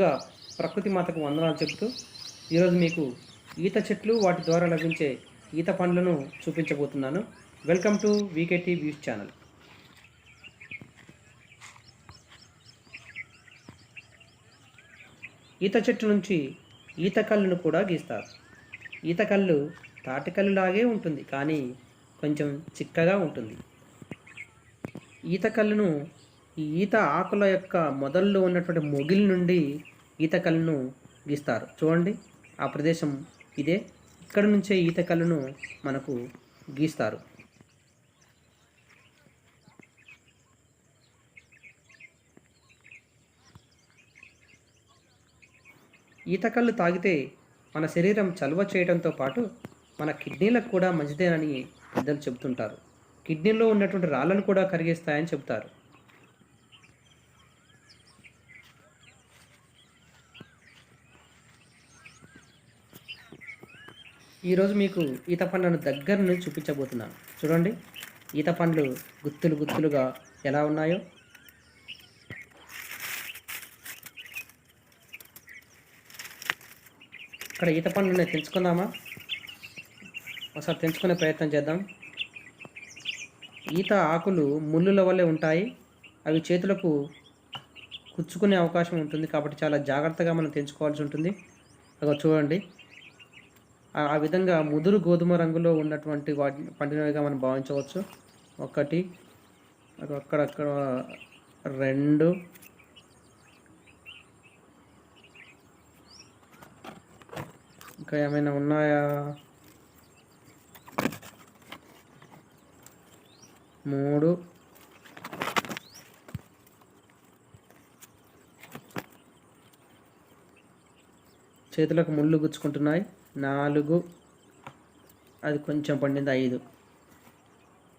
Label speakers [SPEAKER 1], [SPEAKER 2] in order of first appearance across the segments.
[SPEAKER 1] ముందుగా ప్రకృతి మాతకు వందనాలు చెబుతూ ఈరోజు మీకు ఈత చెట్లు వాటి ద్వారా లభించే ఈత పండ్లను చూపించబోతున్నాను. Welcome to VKT views channel ఈత చెట్టు నుంచి ఈత కళ్ళును కూడా గీస్తారు. ఈత కళ్ళు తాటికల్లు లాగే ఉంటుంది కానీ కొంచెం చిక్కగా ఉంటుంది. ఈత కళ్ళును ఈ ఈత ఆకుల యొక్క మొదల్లో ఉన్నటువంటి మొగిలి నుండి ఈత కళ్ళను గీస్తారు. చూడండి ఆ ప్రదేశం ఇదే. ఇక్కడ నుంచే ఈత కళ్ళను మనకు గీస్తారు. ఈత కళ్ళు తాగితే మన శరీరం చలువ చేయడంతో పాటు మన కిడ్నీలకు కూడా మంచిదేనని పెద్దలు చెబుతుంటారు. కిడ్నీలో ఉన్నటువంటి రాళ్ళను కూడా కరిగిస్తాయని చెబుతారు. ఈరోజు మీకు ఈత పండ్లను దగ్గర నుంచి చూపించబోతున్నాను. చూడండి ఈత పండ్లు గుత్తులు గుత్తులుగా ఎలా ఉన్నాయో. ఇక్కడ ఈత పండ్లను తెంచుకుందామా? ఒకసారి తెంచుకునే ప్రయత్నం చేద్దాం. ఈత ఆకులు ముళ్ళుల వల్లే ఉంటాయి. అవి చేతులకు కుచ్చుకునే అవకాశం ఉంటుంది కాబట్టి చాలా జాగ్రత్తగా మనం తెంచుకోవాల్సి ఉంటుంది. అక్కడ చూడండి ఆ విధంగా ముదురు గోధుమ రంగులో ఉన్నటువంటి వాటి పండినవిగా మనం భావించవచ్చు. ఒకటి అక్కడక్కడ రెండు ఇంకా ఏమైనా ఉన్నాయా? మూడు చేతులకు ముళ్ళు గుచ్చుకుంటున్నాయి. నాలుగు. అది కొంచెం పండింది ఐదు.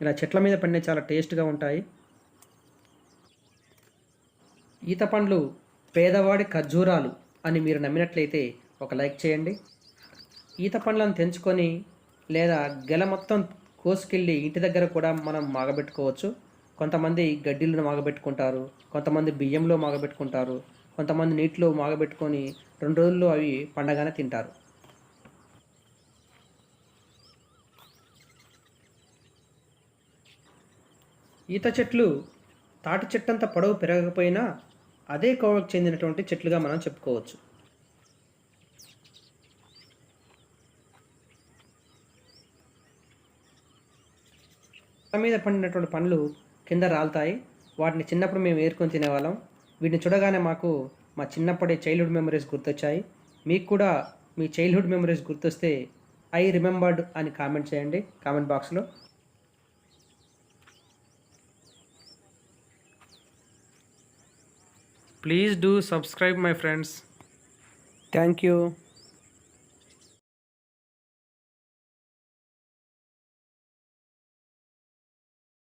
[SPEAKER 1] ఇలా చెట్ల మీద పండే చాలా టేస్ట్గా ఉంటాయి. ఈత పండ్లు పేదవాడి ఖర్జూరాలు అని మీరు నమ్మినట్లయితే ఒక లైక్ చేయండి. ఈత పండ్లను తెంచుకొని లేదా గెల మొత్తం కోసుకెళ్ళి ఇంటి దగ్గర కూడా మనం మాగబెట్టుకోవచ్చు. కొంతమంది గడ్డిలను మాగబెట్టుకుంటారు. కొంతమంది బియ్యంలో మాగబెట్టుకుంటారు. కొంతమంది నీటిలో మాగబెట్టుకొని రెండు రోజుల్లో అవి పండగానే తింటారు. ఈత చెట్లు తాటి చెట్టంత పొడవు పెరగకపోయినా అదే కోవకు చెందినటువంటి చెట్లుగా మనం చెప్పుకోవచ్చు. మీద పండినటువంటి పండ్లు కింద రాలుతాయి. వాటిని చిన్నప్పుడు మేము ఏరుకొని తినేవాళ్ళం. వీటిని చూడగానే మాకు మా చిన్నప్పటి చైల్డ్హుడ్ మెమరీస్ గుర్తొచ్చాయి. మీకు కూడా మీ చైల్డ్హుడ్ మెమరీస్ గుర్తొస్తే ఐ రిమెంబర్డ్ అని కామెంట్ చేయండి. కామెంట్ బాక్స్లో please do subscribe my friends thank you